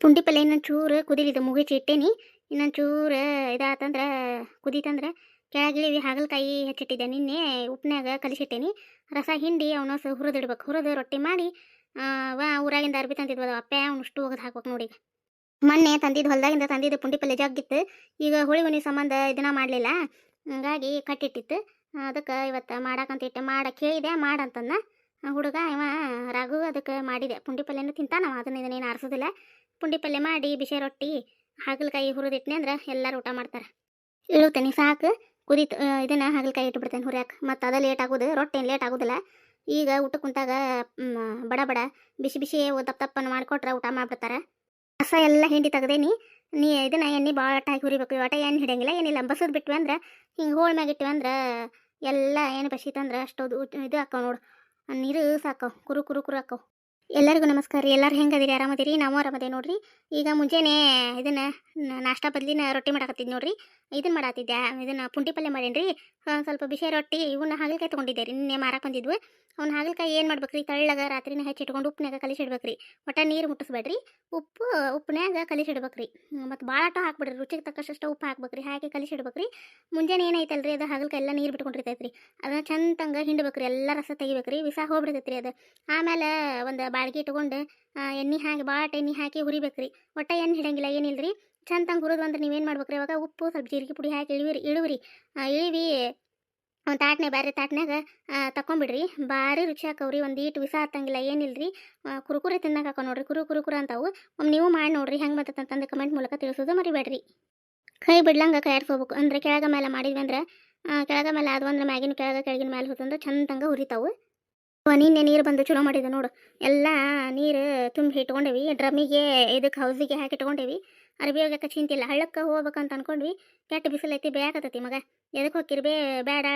ಪುಂಡಿ ಪಲ್ಯ ಇನ್ನೊಂದು ಚೂರು ಕುದಿಲಿದ್ದು ಮುಗಿಚಿ ಇಟ್ಟೇನಿ. ಇನ್ನೊಂದು ಚೂರು ಇದಾತಂದ್ರೆ, ಕುದೀತಂದ್ರೆ ಕೆಳಗಿಳಿವಿ, ಹಾಗಲಕಾಯಿ ಹೆಚ್ಚಿಟ್ಟಿದ್ದೆ. ನಿನ್ನೆ ಉಪ್ನ್ಯಾಗ ಕಲಿಸಿಟ್ಟೇನಿ. ರಸ, ಹಿಂಡಿ ಅವನ ಹುರಿದಿಡ್ಬೇಕು. ಹುರಿದು ರೊಟ್ಟಿ ಮಾಡಿ ವಾ, ಊರಾಗಿಂದ ಅರ್ಬಿ ತಂದಿದ್ವು ಅದು ಅಪ್ಪೆ ಅವನಷ್ಟು ಒಗದು ಹಾಕ್ಬೇಕು ನೋಡಿ. ಮೊನ್ನೆ ತಂದಿದ್ದು ಹೊಲ್ದಾಗಿಂದ ತಂದಿದ್ದು ಪುಂಡಿ ಪಲ್ಲೆ ಜಗ್ಗಿತ್ತು ಈಗ ಹುಳಿ ಹುಣಿ ಸಂಬಂಧ ಇದನ್ನ ಮಾಡಲಿಲ್ಲ. ಹಂಗಾಗಿ ಕಟ್ಟಿಟ್ಟಿತ್ತು. ಅದಕ್ಕೆ ಇವತ್ತು ಮಾಡಕ್ಕಂತ ಇಟ್ಟೆ. ಮಾಡ ಕೇಳಿದೆ ಮಾಡಂತಂದ. ಹುಡುಗ, ಇವ ರಘು ಅದಕ್ಕೆ ಮಾಡಿದೆ. ಪುಂಡಿ ಪಲ್ಯನೂ ತಿಂತಾನವ. ಅದನ್ನ ಇದನ್ನೇನು ಆರಿಸೋದಿಲ್ಲ. ಪುಂಡಿ ಪಲ್ಯ ಮಾಡಿ, ಬಿಸಿ ರೊಟ್ಟಿ, ಹಾಗಲಕಾಯಿ ಹುರಿದಿಟ್ನೆ ಅಂದ್ರೆ ಎಲ್ಲರೂ ಊಟ ಮಾಡ್ತಾರೆ. ಇಳುತ್ತೇನೆ ಸಾಕು ಕುದೀತು ಇದನ್ನು ಹಾಗಲಕಾಯಿ ಇಟ್ಬಿಡ್ತೇನೆ ಹುರಿಯಾಕೆ. ಮತ್ತು ಅದ ಲೇಟ್ ಆಗೋದು, ರೊಟ್ಟಿ ಏನು ಲೇಟ್ ಆಗೋದಿಲ್ಲ. ಈಗ ಊಟ ಕುಂತಾಗ ಬಡ ಬಡ, ಬಿಸಿ ಬಿಸಿ ದಪ್ಪ ತಪ್ಪನ್ನು ಮಾಡಿಕೊಟ್ರೆ ಊಟ ಮಾಡ್ಬಿಡ್ತಾರೆ. ರಸ ಎಲ್ಲ ಹಿಂಡಿ ತೆಗ್ದೇನಿ. ನೀ ಇದನ್ನ ಎಣ್ಣೆ ಭಾಳ ಹಾಕಿ ಹುರಿಬೇಕು. ಒಟ ಎಣ್ಣೆ ಹಿಡಿಯಂಗಿಲ್ಲ ಏನಿಲ್ಲ ಬಸದ್ ಬಿಟ್ವಿ ಅಂದ್ರೆ, ಹಿಂಗೆ ಹೋಳು ಮ್ಯಾಗ ಇಟ್ವಿ ಅಂದ್ರೆ, ಎಲ್ಲ ಏನು ಬಸಿತಂದ್ರೆ ಅಷ್ಟೊಂದು ಇದು ಹಾಕೋ ನೋಡು. ನೀರು ಸಾಕವು, ಕುರು ಕುರು ಕುರು ಹಾಕವು. ಎಲ್ಲರಿಗೂ ನಮಸ್ಕಾರ ರೀ. ಎಲ್ಲರೂ ಹೆಂಗದಿರಿ? ಆರಾಮದಿರಿ? ನಾವು ಆರಾಮದೇ ನೋಡ್ರಿ. ಈಗ ಮುಂಜಾನೆ ಇದನ್ನ ನಾಷ್ಟ ಬದ್ಲಿನ ರೊಟ್ಟಿ ಮಾಡಾಕತ್ತಿದ್ ನೋಡ್ರಿ. ಇದನ್ನ ಮಾಡಾತಿದ್ದೆ ಇದನ್ನ ಪುಂಟಿ ಪಲ್ಯ ಮಾಡೇನ್ರಿ? ರೀ ಸ್ವಲ್ಪ ಬಿಸಿ ರೊಟ್ಟಿ, ಇವನ್ನ ಹಾಗಲಕಾಯಿ ತೊಗೊಂಡಿದ್ದೆ ರೀ. ನಿನ್ನೆ ಮಾರಕ್ಕೆ ಬಂದಿದ್ವಿ. ಅವ್ನ ಹಾಗಲಕಾಯಿ ಏನು ಮಾಡ್ಬೇಕ್ರಿ? ತಳ್ಳಗ ರಾತ್ರಿನ ಹೆಚ್ಚಿಟ್ಕೊಂಡು ಉಪ್ನ್ಯಾಗ ಕಲಿಸಿಡ್ಬೇಕ್ರಿ. ಒಟ್ಟ ನೀರು ಮುಟ್ಟಿಸ್ಬೇಡ್ರಿ. ಉಪ್ಪು ಉಪ್ಪನ್ಯಾಗ ಕಲಿಸಿಡ್ಬೇಕ್ರಿ. ಮತ್ತು ಭಾಳ ಆಟೋ ಹಾಕ್ಬಿಡ್ರಿ. ರುಚಿಗೆ ತಕ್ಕಷ್ಟು ಉಪ್ಪು ಹಾಕ್ಬೇಕ್ರಿ. ಹಾಕಿ ಕಲಿಸಿಡ್ಬೇಕ್ರಿ. ಮುಂಜಾನೆ ಏನೈತಲ್ರಿ ಅದು? ಹಾಗಲಕಾಯಿ ಎಲ್ಲ ನೀರು ಬಿಟ್ಕೊಂಡಿರ್ತೈತೆ ರೀ ಅದನ್ನ ಚಂದಂಗ ಹಿಂಡ್ಬೇಕ್ರಿ. ಎಲ್ಲ ರಸ ತೆಗಿಬೇಕ್ರಿ. ಹೋಗ್ಬಿಡ್ತೈತೆ ರೀ ಅದು. ಆಮೇಲೆ ಒಂದು ಬಾಳ್ಗಿ ಇಟ್ಕೊಂಡು ಎಣ್ಣೆ ಹಾಕಿ ಭಾಳ ಎಣ್ಣೆ ಹಾಕಿ ಹುರಿಬೇಕ್ರಿ. ಒಟ್ಟ ಎಣ್ಣೆ ಹಿಡಂಗಿಲ್ಲ ಏನಿಲ್ರಿ ಚಂದಂಗೆ ಹುರಿದು ಅಂದ್ರೆ ನೀವೇನು ಮಾಡ್ಬೇಕ್ರಿ ಇವಾಗ ಉಪ್ಪು ಸ್ವಲ್ಪ ಜೀರಿಗೆ ಪುಡಿ ಹಾಕಿ ಇಳಿವಿರಿ ಇಳುವಿರಿ. ಇಳಿವಿ. ಒಂದು ತಾಟ್ನೆ ಬೇರೆ ತಾಟ್ನಾಗ ತಕೊಂಬಿಡ್ರಿ ಭಾರಿ ರುಚಿ ಹಾಕವ್ರಿ ಒಂದು ಈಟು ವಿಸ ಹತ್ತಂಗಿಲ್ಲ ಏನಿಲ್ರಿ ಆ, ಕುರುಕುರೆ ತಿನ್ನಕ್ಕೆ ಹಾಕೋ ನೋಡ್ರಿ ಕುರು ಕುರು ಕುರು ಅಂತಾವು. ಒಮ್ಮೆ ನೀವು ಮಾಡಿ ನೋಡ್ರಿ ಹೆಂಗೆ ಬರ್ತದಂತಂದು ಕಮೆಂಟ್ ಮೂಲಕ ತಿಳಿಸೋದು ಮರಿಬೇಡ್ರಿ. ಕೈ ಬಿಡ್ಲಂಗೆ ಕೈ ಅಂದರೆ ಕೆಳಗ ಮೇಲೆ ಮಾಡಿದ್ವಿ ಅಂದ್ರೆ ಕೆಳಗೆ ಮೇಲೆ ಅದು ಅಂದ್ರೆ ಮ್ಯಾಗಿನ ಕೆಳಗೆ ಕೆಳಗಿನ ಮೇಲೆ ಹೋದಂದ್ರೆ ಚಂದಂಗೆ ಹುರಿತಾವು. ನಿನ್ನೆ ನೀರು ಬಂದು ಚಲೋ ಮಾಡಿದೆ ನೋಡು. ಎಲ್ಲ ನೀರು ತುಂಬಿ ಇಟ್ಕೊಂಡೇವಿ. ಡ್ರಮ್ಮಿಗೆ ಇದಕ್ಕೆ ಹೌಸಿಗೆ ಹಾಕಿ ಇಟ್ಕೊಂಡೇವಿ. ಅರ್ಬಿ ಹೋಗಕ್ಕೆ ಚಿಂತಿಲ್ಲ. ಹಳ್ಳಕ್ಕೆ ಹೋಗ್ಬೇಕಂತ ಅನ್ಕೊಂಡ್ವಿ. ಕೆಟ್ಟ ಬಿಸಿಲೈತಿ ಬೇಕತ್ತತಿ ಮಗ. ಎದಕ್ಕೆ ಹೋಗಿರಿ ಬೇ, ಬೇಡ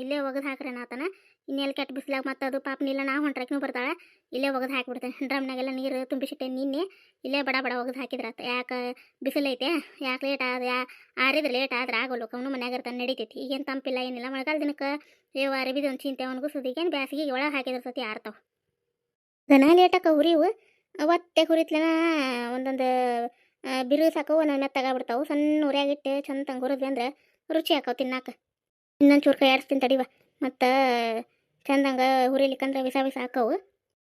ಇಲ್ಲೇ ಒಗದು ಹಾಕ್ರೆ ಆತನ. ಇನ್ನೆಲ್ಲಿ ಕೆಟ್ಟ ಬಿಸಿಲಾಗ ಮತ್ತೆ ಅದು ಪಾಪ ನಿಲ್ಲ ನಾವು ಹೊಂಟ್ರಕ್ನೂ ಬರ್ತಾಳೆ. ಇಲ್ಲೇ ಒಗದು ಹಾಕಿಬಿಡ್ತೇನೆ. ಡ್ರಮ್ನಾಗೆಲ್ಲ ನೀರು ತುಂಬಿಸಿಟ್ಟೆ ನಿನ್ನೆ. ಇಲ್ಲೇ ಬಡ ಬಡ ಒಗದು ಹಾಕಿದ್ರಾತ ಯಾಕೆ ಬಿಸಿಲೈತೆ ಯಾಕೆ ಲೇಟ್ ಆದ? ಯಾ, ಆರಿದ್ರೆ ಲೇಟ್ ಆದ್ರೆ ಆಗೋಲ್ಲ. ಅವನು ಮನ್ಯಾಗ ಇರ್ತಾನೆ, ನಡೀತೈತಿ. ಈಗೇನು ತಂಪಿಲ್ಲ, ಏನಿಲ್ಲ. ಮಳೆಗಾಲ ದಿನಕ್ಕೆ ಅಯ್ಯೋ ಅರಿಬಿದ ಒಂದು ಚಿಂತೆ. ಅವನಿಗೂ ಸುದಿಗೇನು ಬ್ಯಾಸಿಗೆ ಒಳಗೆ ಹಾಕಿದ್ರ ಸತಿ ಆರ್ತವ. ದನ ಲೇಟಕ್ಕೆ ಹುರಿವು. ಅವತ್ತೆ ಹುರಿತ್ಲನ ಒಂದೊಂದು ಬಿರು ಸಾಕವು ಒಂದೊಂದು ಮೆತ್ತಗಾಗ್ಬಿಡ್ತಾವು ಸಣ್ಣ ಉರಿಯಾಗಿಟ್ಟು ಚಂದ ತಂಗೆ ಹುರಿದ್ವಿ ಅಂದ್ರೆ ರುಚಿ ಹಾಕವು ತಿನ್ನಾಕ. ಇನ್ನೊಂದು ಚೂರು ಕೈ ಆಡಿಸ್ತೀನಿ ತಡಿವ. ಮತ್ತು ಚಂದಂಗೆ ಹುರಿಲಿಕ್ಕಂದ್ರೆ ವಿಸ ವಿಸ ಹಾಕವು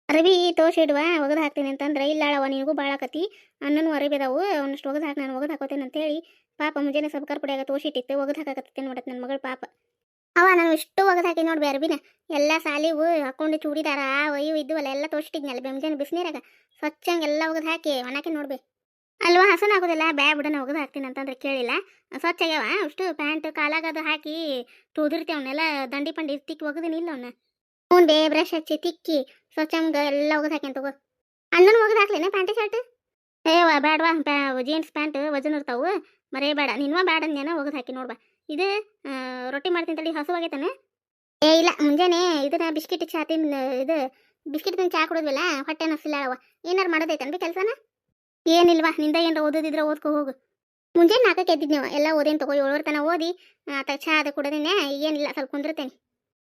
ಅರಬಿ ತೋಸಿಡುವ ಒಗದು ಹಾಕ್ತೀನಿ ಅಂತಂದ್ರೆ, ಇಲ್ಲ ಅಳವ, ನಿನಗೂ ಭಾಳ ಆಕತಿ. ಅನ್ನನೂ ಅರಬಿ ಅದಾವು. ಅವನಷ್ಟು ಒಗದು ಹಾಕಿ, ನಾನು ಒಗದು ಹಾಕೋತೇನೆ ಅಂತೇಳಿ. ಪಾಪ ಮುಂಜಾನೆ ಸಬ್ಕರ್ ಪುಡಿಯಾಗ ತೋಸಿಟ್ಟಿತ್ತು ಒಗದು ಹಾಕಕತ್ತೇನೆ ನೋಡತ್ತೆ ನನ್ನ ಮಗಳು ಪಾಪ. ಅವ ನಾನು ಇಷ್ಟು ಒಗದು ಹಾಕಿ ನೋಡ್ಬಿ ಅರ್ಬಿನ ಎಲ್ಲ ಸಾಲಿವು ಹಾಕೊಂಡು ಚೂಡಿದಾರ, ಅವು ಇವು ಇದ್ವಲ್ಲ, ಎಲ್ಲ ತೋರಿಸಿಟ್ಟಿದ್ನಲ್ಲ ಮುಂಜಾನೆ ಬಿಸಿನೀರಾಗ. ಸ್ವಚ್ಛಂಗೆ ಎಲ್ಲ ಒಗದು ಹಾಕಿ ಒಣಾಕಿ ನೋಡ್ಬಿ. ಅಲ್ವಾ, ಹಸನ ಆಗೋದಿಲ್ಲ ಬ್ಯಾ ಬಿಡನ ಒಗದು ಹಾಕ್ತೀನಿ ಅಂತಂದ್ರೆ ಕೇಳಿಲ್ಲ. ಸ್ವಚ್ಛ ಆಗ್ಯಾವ? ಅಷ್ಟು ಪ್ಯಾಂಟ್, ಕಾಲಾಗ ಅದು ಹಾಕಿ ತೂದಿರ್ತಿ ಅವನ್ನೆಲ್ಲ ದಂಡಿ ಪಂಡಿ ತಿಕ್ಕಿ ಒಗದಿನಿ ಇಲ್ಲ ಅವನ್ನ ಹ್ಞೂ ಬೇ ಬ್ರಷ್ ಹಚ್ಚಿ ತಿಕ್ಕಿ ಸ್ವಚ್ಛಂಗ ಎಲ್ಲ ಒಗದು ಹಾಕ್ಯಂತ ತಗೋ. ಅಣ್ಣನ ಒಗದು ಹಾಕ್ಲೇನ ಪ್ಯಾಂಟ್ ಶರ್ಟ್? ಏವಾ ಬೇಡವಾ ಜೀನ್ಸ್ ಪ್ಯಾಂಟ್ ವಜನ್ ಇರ್ತಾವು. ಮರೇ ಬೇಡ ನಿನ್ವ ಬೇಡ ಅಂದ್ಯಾನ ಒಗದು ಹಾಕಿ ನೋಡ್ಬಾ. ಇದು ರೊಟ್ಟಿ ಮಾಡ್ತೀನಿ ತಡಿ, ಹಸುವಾಗೈತಾನೆ? ಏ, ಇಲ್ಲ, ಮುಂಜಾನೆ ಇದನ್ನ ಬಿಸ್ಕಿಟ್ ಚಾ ತಿನ್ ಇದು ಬಿಸ್ಕಿಟ್ ಚಾ ಕುಡಿದ್ವಲ್ಲ ಹೊಟ್ಟೆ ನಸಿಲ್ಲ ಅವ ಏನಾರು ಮಾಡೋದೈತನ್ರಿ ಕೆಲಸನ? ಏನಿಲ್ವಾ? ನಿಂದ ಏನಾರ ಓದೋದಿದ್ರೆ ಓದ್ಕೊ ಹೋಗು. ಮುಂಜಾನೆ ನಾಲ್ಕಕ್ಕೆ ನೀವು. ಎಲ್ಲ ಓದೇನು ತಗೋ? ಏಳುವರೆ ತನಕ ಓದಿ ಆತ ಚಾ ಅದು ಕುಡದಿನೇ ಏನಿಲ್ಲ, ಸ್ವಲ್ಪ ಕುಂದಿರ್ತೇನೆ.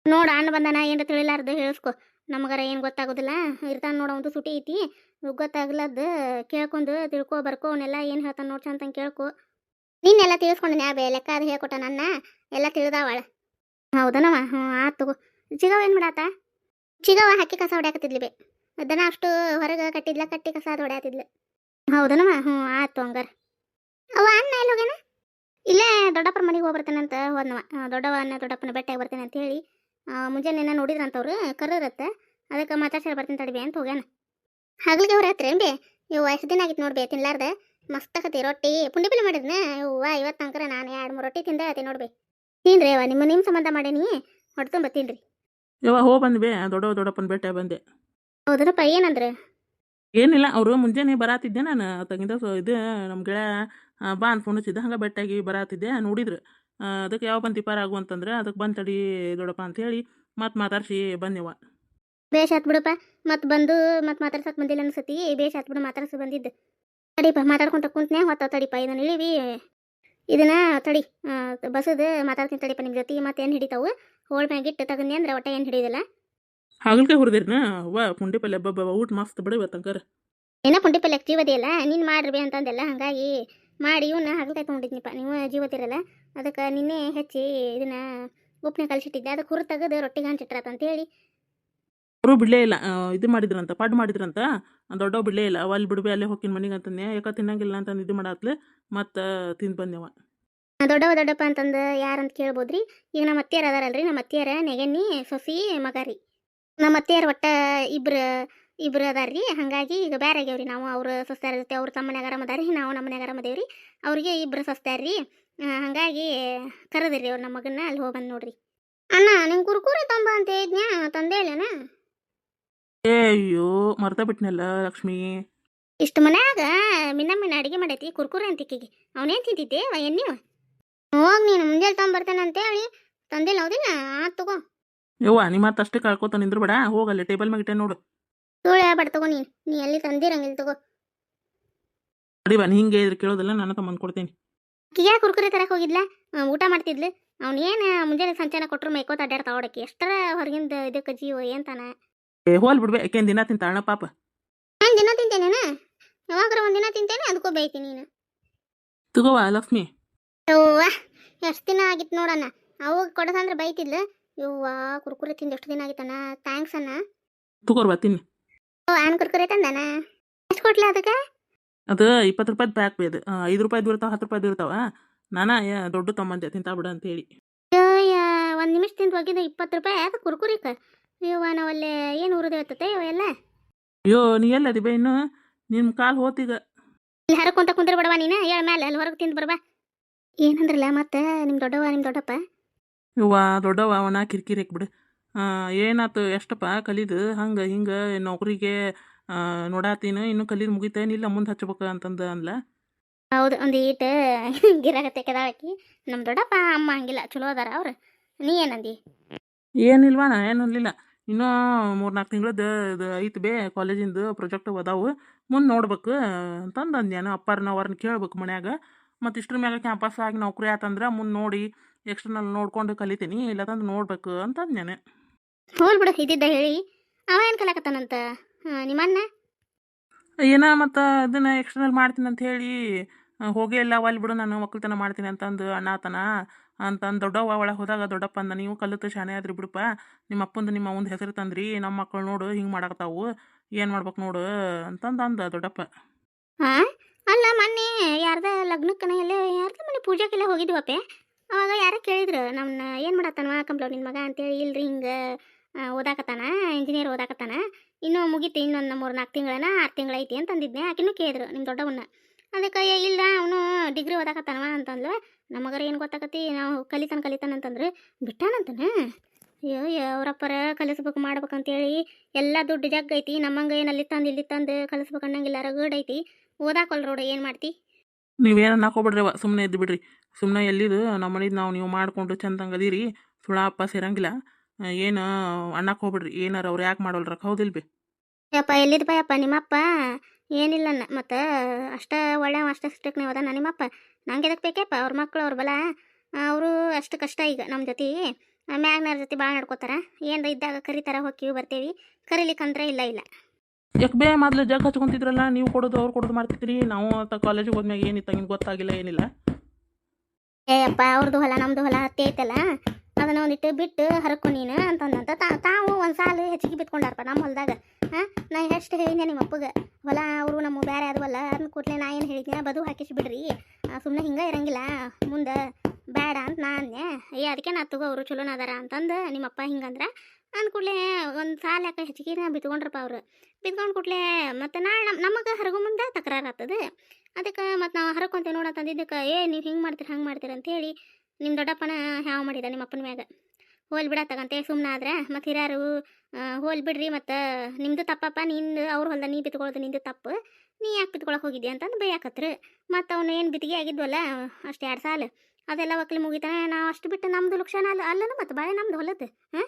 ನೋಡು ಅಣ್ಣ ಬಂದಾನ, ಏನಾರ ತಿಳಿಲಾರ್ದು ಹೇಳಿಸ್ಕೊ. ನಮಗಾರ ಏನು ಗೊತ್ತಾಗೋದಿಲ್ಲ. ಇರ್ತಾನೆ ನೋಡ ಒಂದು ಸುಟಿ ಐತಿ. ಗೊತ್ತಾಗ್ಲದ್ದು ಕೇಳ್ಕೊಂಡು ತಿಳ್ಕೊ, ಬರ್ಕೊ ಅವನ್ನೆಲ್ಲ ಏನು ಹೇಳ್ತಾನೆ ನೋಡಿ ಚಂತಂಗೆ ಕೇಳ್ಕೊ. ನೀನೆಲ್ಲ ತಿಳಿಸ್ಕೊಂಡು ಬೇ ಲೆಕ್ಕ ಅದು ಹೇಳ್ಕೊಟ್ಟ ನನ್ನ. ಎಲ್ಲ ತಿಳಿದಾವಳ. ಹೌದನವ ಹ್ಞೂ ಆತು ತಗೋ. ಚಿಗವ ಏನು ಮಾಡಾತ? ಚಿಗವ ಹಕ್ಕಿ ಕಸ ಹೊಡ್ಯಾಕತ್ತಿದ್ಲಿ ಬೇ. ದನ ಅಷ್ಟು ಹೊರಗೆ ಕಟ್ಟಿದ್ಲ, ಕಟ್ಟಿ ಕಸ ಅದು ಹೊಡ್ಯಾತಿದ್ಲು. ಹೌದನವ ಹ್ಞೂ ಆಯ್ತು ಹಂಗಾರ. ಅವ ಅಣ್ಣ ಎಲ್ಲಿ ಹೋಗ್ಯಾನ? ಇಲ್ಲೇ ದೊಡ್ಡಪ್ಪನ ಮನೆಗೆ ಹೋಗ್ಬರ್ತಾನಂತ ಹೋದ್ನವ. ದೊಡ್ಡವ ಅಣ್ಣ ದೊಡ್ಡಪ್ಪನ ಬೆಟ್ಟಾಗಿ ಬರ್ತೇನೆ ಅಂತ ಹೇಳಿ ಮುಂಜಾನೆ ನೋಡಿದ್ರಂತವ್ರು ಕರ್ರತ್ತೆ ಅದಕ್ಕೆ ಮಾತಾಡ್ಸಾರ ಬರ್ತೀನಿ ತಡಿಬಿ ಅಂತ ಹೋಗ್ಯಾನ. ಹಗಲಿಗೆ ಅವ್ರ ಹತ್ರ ಬೇ ಇವು ಎಷ್ಟು ದಿನ ಆಗಿತ್ತು ನೋಡ್ಬೇ ತಿನ್ಲಾರ್ದೆ? ಮಸ್ತ್ ಆಕತಿ ರೊಟ್ಟಿ ಪುಂಡಿ ಪಲ್ಲೆ ಮಾಡಿದ್ನ? ಇವ್ವ ಇವತ್ತು ಅಂಕರ ನಾನು ಎರಡು ಮೂರು ರೊಟ್ಟಿ ತಿಂದ ಆತಿ ನೋಡ್ಬಿ ತಿನ್ರಿ ಅವ ನಿಮ್ಮ ನಿಮ್ಮ ಸಂಬಂಧ ಮಾಡೇನಿ ಹೊಡ್ತೊಂಬ ತುಂಬ ತಿನ್ರಿ ಯವ್ವ ಹೋ ಬಂದ್ಬಿ ದೊಡ್ಡ ದೊಡ್ಡಪ್ಪನ ಬೆಟ್ಟ ಬಂದೆ. ಹೌದನಪ್ಪ ಏನಂದ್ರೆ? ಏನಿಲ್ಲ, ಅವರು ಮುಂಜಾನೆ ಬರಾತಿದ್ದೆ ನಾನು ತಂಗಿದ ಇದು ನಮ್ಮ ಗೆಳೆಯ ಬಾ ಅಂತ ಫೋನ್ ಹಚ್ಚಿದ್ದೆ. ಹಂಗೆ ಬೆಟ್ಟಾಗಿ ಬರಾತಿದ್ದೆ, ನೋಡಿದ್ರು. ಅದಕ್ಕೆ ಯಾವ ಬಂದು ಪಾರ ಆಗು ಅಂತಂದ್ರೆ ಅದಕ್ಕೆ ಬಂದು ತಡಿ ದೊಡ್ಡಪ್ಪ ಅಂತ ಹೇಳಿ ಮತ್ತೆ ಮಾತಾಡ್ಸಿ ಬಂದೆವ. ಬೇಷ್ ಆತ್ ಬಿಡಪ್ಪ ಮತ್ತೆ ಬಂದು ಮತ್ತೆ ಮಾತಾಡ್ಸಕ್ ಬಂದಿಲ್ಲ ಅನ್ಸತಿ. ಬೇಷ್ ಆತ್ ಬಿಡು ಮಾತಾಡ್ಸಿ ಬಂದಿದ್ದು. ತಡಿಪ, ಮಾತಾಡ್ಕೊಂತ ಕುಂತನೆ, ಹೊತ್ತ ತಡಿಪ, ಇದನ್ನ ಇಳಿವಿ. ಇದನ್ನ ತಡಿ ಬಸದು ಮಾತಾಡ್ತೀನಿ ತಡಿಪ ನಿಮ್ಮ ಜೊತೆ ಮತ್ತೆ ಏನು ಹಿಡಿತಾವು? ಹೋಳ್ ಮ್ಯಾಗಿಟ್ಟು ತಗಂದಿ ಅಂದ್ರೆ ಒಟ್ಟ ಏನು ಹಿಡಿಯೋದಿಲ್ಲ ಹಾಗಲ್ಕಾಯಿ ಹುರಿದಿರ್ನ? ಅವ್ವ ಪುಂಡಿ ಪಲ್ಲೆ ಹಬ್ಬ ಊಟ ಮಸ್ತ್ ಬಿಡು ಇವತ್ತಂಕರ ಏನ ಪುಂಡಿ ಪಲ್ಲೆ ಜೀವದಿಲ್ಲ ನೀನು ಮಾಡ್ರಿ ಅಂತಂದೆಲ್ಲ ಹಾಗಾಗಿ ಮಾಡಿ ಇವನ್ನ ಹಾಗಲ್ಕಾಯಿ ತೊಗೊಂಡಿದ್ನಿಪ್ಪ ನೀವು ಜೀವತಿರಲ್ಲ ಅದಕ್ಕೆ ನಿನ್ನೆ ಹೆಚ್ಚಿ ಇದನ್ನ ಉಪ್ಪನೆ ಕಲಿಸಿಟ್ಟಿದ್ದೆ. ಅದಕ್ಕೆ ಹುರು ತೆಗೆದು ರೊಟ್ಟಿಗೆ ಹಂಚಿಟ್ರಾತ ಅಂತೇಳಿ. ಅವರು ಬಿಡಲೇ ಇಲ್ಲ ಇದು ಮಾಡಿದ್ರಂತ ಪಡ್ ಮಾಡಿದ್ರಂತ. ದೊಡ್ಡವ್ ಬಿಡಲೇ ಇಲ್ಲ ಅಲ್ಲಿ ಬಿಡ್ಬಿ ಅಲ್ಲೇ ಹೋಗಿನ ಮನೆಗೆ ಅಂತಂದೆ ಯಾಕ ತಿನ್ನಂಗಿಲ್ಲ ಅಂತಂದು ಇದು ಮಾಡತ್ಲೆ ಮತ್ತೆ ತಿಂದು ಬಂದೆವ ದೊಡ್ಡವ ದೊಡ್ಡಪ್ಪ ಅಂತಂದು ಯಾರಂತ ಕೇಳ್ಬೋದ್ರಿ? ಈಗ ನಮ್ಮ ಅತ್ತಿಯರ್ ಅದಾರಲ್ರಿ ನಮ್ಮ ಅತ್ತಿಯರ ನೆಗೆನ್ನಿ ಸೊಸಿ ಮಗ ರೀ ನಮ್ಮ ಅತ್ತೆಯರು ಒಟ್ಟ ಇಬ್ರು ಇಬ್ರು ಅದಾರ್ರಿ. ಹಾಗಾಗಿ ಈಗ ಬೇರೆ ಆಗ್ಯಾವ್ರಿ ನಾವು ಅವ್ರ ಸೊಸ್ತಾರ ಜೊತೆ ಅವ್ರ ತಮ್ಮ ಮನ್ಯಾಗ ಆರಾಮದಾರಿ ನಾವು ನಮ್ಮ ಮನ್ಯಾಗ ರೀ ಅವ್ರಿಗೆ ಇಬ್ರು ಸಸ್ತಾರ್ರಿ ಹಂಗಾಗಿ ಕರೆದ್ರಿ ಅವ್ರು ನಮ್ಮ ಮಗನ್ನ ಅಲ್ಲಿ ಹೋಗಿ ಬಂದು ನೋಡ್ರಿ. ಅಣ್ಣ ನಿಂಗೆ ಕುರ್ಕುರೆ ತಂಬ ಅಂತ ತಂದೆ ಇಲ್ಲನ? ಏ ಅಯ್ಯೋ ಮರ್ತ ಬಿಟ್ನಲ್ಲ ಲಕ್ಷ್ಮಿ. ಇಷ್ಟು ಮನ್ಯಾಗ ಮಿನ್ನ ಮಿನ್ನ ಅಡಿಗೆ ಮಾಡೈತಿ ಕುರ್ಕುರೆ ಅಂತಿಕ್ಕಿಗೆ ಅವನೇನು ತಿಂತಿದ್ದೆ? ನೀವು ಹೋಗಿ ನೀನು ಮುಂಜಾನೆ ಅಂತ ಅಂತೇಳಿ ತಂದಿಲ್ಲ ಹೌದಿಲ್ಲ? ಆ ತಗೋ. ಯವ್ವ ನಿಮ್ಮ ಮತ್ತೆ ಅಷ್ಟೇ ಕಳ್ಕೊತ ನಿಂದ್ರು ಬೇಡ ಹೋಗಲ್ಲ ಟೇಬಲ್ ಮ್ಯಾಗ ಇಟ್ಟೆ ನೋಡು. ಸುಳ್ಳು ಹೇಳ್ಬೇಡ ತಗೋ ನೀನು ನೀ ಎಲ್ಲಿ ತಂದಿರಂಗಿಲ್ಲ ತಗೋ. ಅಡಿವ ನೀ ಹಿಂಗೆ ಇದ್ರೆ ಕೇಳೋದಿಲ್ಲ ನಾನು ತಮ್ಮಂದು ಕೊಡ್ತೀನಿ. ಕಿಯಾ ಕುರ್ಕುರೆ ತರಕ್ ಹೋಗಿದ್ಲ? ಆ, ಊಟ ಮಾಡ್ತಿದ್ಲು. ಅವನೇನು ಮುಂಜಾನೆ ಸಂಚಾನ ಕೊಟ್ಟರು ಮೈಕೋತ ಅಡ್ಡಾಡ್ತಾವ ಅವಡಕ್ಕೆ ಎಷ್ಟರ ಹೊರಗಿಂದ ಇದಕ್ಕೆ ಜೀವ ಏನ್ತಾನ ಏ ಹೋಲ್ ಬಿಡ್ಬೆ ಯಾಕೆನ್ ದಿನ ತಿಂತಾಳ ಪಾಪ? ನಾನು ದಿನ ತಿಂತೇನೇನ ಒಂದ್ ಒಂದಿನ ತಿಂತೇನೆ ಅದಕ್ಕೂ ಬೈತಿ ನೀನು. ತಗೋವಾ ಲಕ್ಷ್ಮಿ. ಯವ್ವ ಎಷ್ಟು ದಿನ ಆಗಿತ್ತು ನೋಡಣ್ಣ. ಅವಾಗ ಕೊಡೋದಂದ್ರೆ ಬೈತಿದ್ಲು. ಯವ್ವ ಕುರ್ಕುರೆ ತಿಂದು ಎಷ್ಟು ದಿನ ಆಗಿತ್ತಣ್ಣ? ಥ್ಯಾಂಕ್ಸ್ ಅಣ್ಣ. ತಗೋರ್ವ ತಿನ್ನಿ. ಓ ಆನ್ ಕುರ್ಕುರೆ ತಂದನ? ಎಷ್ಟು ಕೊಟ್ಲ ಅದಕ್ಕೆ? ಅದು ಇಪ್ಪತ್ತು ರೂಪಾಯಿ ಪ್ಯಾಕ್ ಬಿ ಅದು. ಐದು ರೂಪಾಯ್ದು ಇರ್ತಾವ ಹತ್ತು ರೂಪಾಯ್ದು ಇರ್ತಾವ. ನಾನಾ ದೊಡ್ಡ ತಮ್ಮಂದೆ ತಿಂತಾ ಬಿಡ ಅಂತೇಳಿ. ಅಯ್ಯ ಒಂದು ನಿಮಿಷ ತಿಂದು ಹೋಗಿದ್ದೆ ಇಪ್ಪತ್ತು ರೂಪಾಯಿ ಅದು ಕುರ್ಕುರಿಕ? ಯವ್ವ ನಾವಲ್ಲೇ ಏನು ಉರಿದೆ ಹೇಳ್ತತೆ ಎಲ್ಲ ಅಯ್ಯೋ ನೀ ಎಲ್ಲದಿ ಬೇ ಇನ್ನು? ನಿಮ್ಮ ಕಾಲು ಹೋತೀಗ ಇಲ್ಲಿ ಹರಕೊಂತ ಕುಂದ್ರ ಬಿಡವಾ ನೀನು ಹೇಳ ಮೇಲೆ ಅಲ್ಲಿ ಹೊರಗೆ ತಿಂದು ಬರ್ಬಾ. ಏನಂದ್ರಲ್ಲ ಮತ್ತೆ ನಿಮ್ಮ ದೊಡ್ಡವ ನಿಮ್ಮ ದೊಡ್ಡಪ್ಪ? ಇವ್ವ ದೊಡ್ಡವ ಅವನ ಕಿರಿಕಿರಿ ಬಿಡು ಏನಾತು ಎಷ್ಟಪ್ಪ ಕಲಿದು ಹಂಗೆ ಹಿಂಗೆ ನೌಕರಿಗೆ ನೋಡಾತೀನ ಇನ್ನು ಕಲಿದು ಮುಗಿತೇನಿಲ್ಲ ಮುಂದೆ ಹಚ್ಬೇಕು ಅಂತಂದು ಅಂದ್ಲ? ಹೌದು ಒಂದು ಈಟ್ ಗಿರಾಗತ್ತೆ ನಮ್ಮ ದೊಡ್ಡಪ್ಪ ಅಮ್ಮ ಹಂಗಿಲ್ಲ ಚಲೋ ಅದಾರ ಅವ್ರು. ನೀ ಏನಂದಿ? ಏನಿಲ್ವಾ ನಾ ಏನು ಅನ್ಲಿಲ್ಲ. ಇನ್ನೂ ಮೂರು ನಾಲ್ಕು ತಿಂಗಳದ್ದು ಇದು ಐತಿ ಬೇ ಕಾಲೇಜಿಂದು ಪ್ರಾಜೆಕ್ಟ್ ಅದಾವು. ಮುಂದೆ ನೋಡ್ಬೇಕು ಅಂತಂದು ಅಂದ್ಯಾನ. ಅಪ್ಪಾರನ್ನ ಅವ್ರನ್ನ ಕೇಳ್ಬೇಕು ಮನ್ಯಾಗ. ಮತ್ತು ಇಷ್ಟ್ರ ಮ್ಯಾಗ ಕ್ಯಾಂಪಸ್ ಆಗಿ ನೌಕರಿ ಆತಂದ್ರೆ ಮುಂದೆ ನೋಡಿ ಎಕ್ಸ್ಟರ್ನಲ್ ನೋಡ್ಕೊಂಡು ಕಲಿತೀನಿ ಇಲ್ಲದಂದ್ರೆ ನೋಡ್ಬೇಕು ಅಂತ ಅಂದ್ಯಾನೆ ಹೋಲ್ ಬಿಡು ಇದ್ದಿದ್ದ ಹೇಳಿ. ಅವ ಏನು ಕಲಾಕತ್ತಾನಂತ? ನಿಮ್ಮ ಅಣ್ಣ ಏನ ಮತ್ತು ಅದನ್ನ ಎಕ್ಸ್ಟರ್ನಲ್ ಮಾಡ್ತೀನಿ ಅಂತ ಹೇಳಿ ಹೋಗೇ ಇಲ್ಲ ಅಲ್ಲಿ ಬಿಡು ನಾನು ಒಕ್ಕಲ್ತನ ಮಾಡ್ತೀನಿ ಅಂತಂದು ಅಣ್ಣಾತನ. ಅಂತಂದು ದೊಡ್ಡವ್ವ ಒಳಗೆ ಹೋದಾಗ ದೊಡ್ಡಪ್ಪ ಅಂದ ನೀವು ಕಲಿತು ಶಾನೆ ಆದ್ರಿ ಬಿಡಪ್ಪ. ನಿಮ್ಮ ಅಪ್ಪಂದು ನಿಮ್ಮ ಒಂದು ಹೆಸರು ತಂದ್ರಿ ನಮ್ಮ ಮಕ್ಕಳು ನೋಡು ಹಿಂಗೆ ಮಾಡಾಕತ್ತಾವು. ಏನು ಮಾಡ್ಬೇಕು ನೋಡು? ಅಂತಂದು ಅಂದ ದೊಡ್ಡಪ್ಪ. ಹಾಂ ಅಲ್ಲ ಮೊನ್ನೆ ಯಾರ್ದ ಲಗ್ನಕ್ಕನ ಎಲ್ಲ ಯಾರ್ದ ಮನೆ ಪೂಜೆಗೆಲ್ಲ ಹೋಗಿದ್ವಪ್ಪೆ? ಅವಾಗ ಯಾರ ಕೇಳಿದ್ರು ನಮ್ಮನ್ನ ಏನು ಮಾಡತ್ತಾನವ ಕಂಪ್ಲೌಂಟ್ ನಿನ್ನ ಮಗ? ಅಂತೇಳಿ, ಇಲ್ರಿ ಹಿಂಗೆ ಓದಾಕತ್ತಾನ ಇಂಜಿನಿಯರ್ ಓದಾಕತ್ತಾನ. ಇನ್ನೂ ಮುಗೀತು, ಇನ್ನೊಂದು ಮೂರು ನಾಲ್ಕು ತಿಂಗಳನ, ಆರು ತಿಂಗಳೈತಿ ಅಂತ ಅಂದಿದ್ನೆ ಆಕಿನೂ ಕೇಳಿದ್ರು ನಿಮ್ಮ ದೊಡ್ಡವನ್ನ. ಅದಕ್ಕೆ ಇಲ್ಲ ಅವನು ಡಿಗ್ರಿ ಓದಾಕತ್ತಾನವ ಅಂತಂದ್ಲು. ನಮಗರ ಏನು ಗೊತ್ತಾಕತಿ ನಾವು ಕಲಿತಾನ ಕಲಿತಾನ ಅಂತಂದ್ರೆ. ಬಿಟ್ಟಾನಂತನ? ಅಯ್ಯೋ ಅವರಪ್ಪರ ಕಲಿಸ್ಬೇಕು ಮಾಡ್ಬೇಕಂತೇಳಿ ಎಲ್ಲ ದುಡ್ಡು ಜಗ್ ಐತಿ, ನಮ್ಮಂಗೆ ಅಲ್ಲಿ ತಂದು, ಇಲ್ಲಿ ತಂದು ಕಲಿಸ್ಬೇಕು ಅನ್ನಂಗಿಲ್ಲ, ರಗಡ್ ಐತಿ. ಓದಾಕೊಲ್ ರೋಡ, ಏನು ಮಾಡ್ತಿ? ನೀವೇನು ಹಾಕೋಬಿಡ್ರಿ ಸುಮ್ಮನೆ ಇದ್ದು ಬಿಡ್ರಿ. ಸುಮ್ಮನೆ ಎಲ್ಲಿದು ನಮ್ಮ ಮನೇದು ನಾವು ನೀವು ಮಾಡಿಕೊಂಡು ಚಂದಂಗೆ ಅದೀರಿ. ಸುಳ ಅಪ್ಪ ಸೇರಂಗಿಲ್ಲ ಏನು ಅಣ್ಣಕ್ಕೆ ಹೋಗ್ಬಿಡ್ರಿ. ಏನಾರ ಅವ್ರು ಯಾಕೆ ಮಾಡೋಲ್ರ? ಹೌದಿಲ್ಲ ಬಿ. ಯಪ್ಪ ಎಲ್ಲಿದ್ ಯಪ್ಪ ನಿಮ್ಮಪ್ಪ? ಏನಿಲ್ಲ ಮತ್ತು ಅಷ್ಟ ಒಳ್ಳೆ ಅಷ್ಟ ಸ್ಟ್ರಿಕ್ ನೀವು ಅದ ನಿಮ್ಮಪ್ಪ. ನಂಗೆ ಎದಕ್ಕೆ ಬೇಕಪ್ಪ ಅವ್ರ ಮಕ್ಕಳು ಅವ್ರ ಬಲ? ಅವರು ಅಷ್ಟು ಕಷ್ಟ ಈಗ ನಮ್ಮ ಜೊತೆ. ಮ್ಯಾಗ್ನವ್ರ ಜೊತೆ ಭಾಳ ನಡ್ಕೋತಾರ. ಏನ್ರ ಇದ್ದಾಗ ಕರಿತಾರ ಹೋಗ್ತೀವಿ ಬರ್ತೀವಿ. ಕರೀಲಿಕ್ಕಂದ್ರೆ ಇಲ್ಲ ಇಲ್ಲ. ಯಾಕೆ ಬೇ ಮೊದ್ಲು ಜಗ್ ಹಚ್ಕೊಂತಿದ್ರಲ್ಲ ನೀವು ಕೊಡೋದು ಅವ್ರು ಕೊಡೋದು ಮಾಡ್ತಿದ್ರಿ. ನಾವು ಕಾಲೇಜಿಗೆ ಹೋದ್ಮ್ಯಾಗ ಏನಿತ್ತು? ನಿಮ್ಗೆ ಗೊತ್ತಾಗಿಲ್ಲ ಏನಿಲ್ಲ. ಏ ಅಪ್ಪ ಅವ್ರದ್ದು ಹೊಲ, ನಮ್ದು ಹೊಲ ಹತ್ತಿ ಐತಲ್ಲ, ಅದನ್ನ ಒಂದಿಟ್ಟು ಬಿಟ್ಟು ಹರಕು ನೀನು ಅಂತಂದಂತ ತಾ, ತಾವು ಒಂದು ಸಾಲು ಹೆಚ್ಚಿಗೆ ಬಿತ್ಕೊಂಡಾರಪ್ಪ ನಮ್ಮ ಹೊಲದಾಗ. ಹಾಂ, ನಾ ಎಷ್ಟು ಹೇಳಿದ್ನೆ ನಿಮ್ಮ ಅಪ್ಪಗೆ? ಹೊಲ, ಅವರು ನಮ್ಮ ಬೇರೆ ಆದವಲ್ಲ ಅದನ್ನ ಕೂಡಲೇ ನಾ ಏನು ಹೇಳಿದ್ನೆ? ಬದು ಹಾಕಿಸಿ ಬಿಡ್ರಿ. ಸುಮ್ಮನೆ ಹಿಂಗೆ ಇರಂಗಿಲ್ಲ. ಮುಂದೆ ಬೇಡ ಅಂತ ನಾ ಅಂದೆ ಏ, ಅದಕ್ಕೆ ನಾ ತಗೋ, ಅವರು ಚಲೋನ ಅದಾರ ಅಂತಂದು ನಿಮ್ಮಪ್ಪ ಹಿಂಗಂದ್ರೆ. ಅಂದ ಕೂಡಲೇ ಒಂದು ಸಾಲ ಯಾಕೆ ಹೆಚ್ಚಿಗೆ ಬಿತ್ಕೊಂಡ್ರಪ್ಪ ಅವ್ರು. ಬಿತ್ಕೊಂಡು ಕೂಡಲೇ ಮತ್ತು ನಾಳೆ ನಮ್ಮ ನಮಗೆ ಹರಗು ಮುಂದೆ ತಕರಾರು ಆಗ್ತದೆ. ಅದಕ್ಕೆ ಮತ್ತು ನಾವು ಹರಕೊಂತೀವಿ ನೋಡಂತಂದಿದ್ದಕ್ಕೆ ಏ, ನೀವು ಹಿಂಗೆ ಮಾಡ್ತೀರಿ, ಹಂಗೆ ಮಾಡ್ತೀರಿ ಅಂತೇಳಿ ನಿಮ್ಮ ದೊಡ್ಡಪ್ಪನ ಹ್ಯಾವ್ ಮಾಡಿದ ನಿಮ್ಮ ಅಪ್ಪನ ಮ್ಯಾಗ. ಹೋಲ್ ಬಿಡತ್ತಗಂತೆ ಸುಮ್ಮನೆ ಆದ್ರೆ, ಮತ್ತು ಹಿರಿಯರು ಹೋಲ್ ಬಿಡ್ರಿ, ಮತ್ತು ನಿಮ್ಮದು ತಪ್ಪಪ್ಪ, ನಿಂದು ಅವ್ರ ಹೊಲ್ದ ನೀ ಬಿತ್ಕೊಳ್ಳೋದು ನಿಂದು ತಪ್ಪು, ನೀ ಯಾಕೆ ಬಿತ್ಕೊಳಕ್ಕೆ ಹೋಗಿದ್ದೆ ಅಂತಂದು ಬೈಯಾಕತ್ರು. ಮತ್ತು ಅವನು ಏನು ಬಿತ್ತಿಗೆ ಆಗಿದ್ವಲ್ಲ, ಅಷ್ಟು ಎರಡು ಸಾಲ. ಅದೆಲ್ಲ ಒಕ್ಕಲಿ ಮುಗಿತಾನೆ, ನಾವು ಅಷ್ಟು ಬಿಟ್ಟು ನಮ್ಮದು ಲಕ್ಷಣ ಅಲ್ಲ ಅಲ್ಲನ ಮತ್ತು ಬಾಳೆ ನಮ್ಮದು ಹೊಲದ್ದು ಹಾಂ?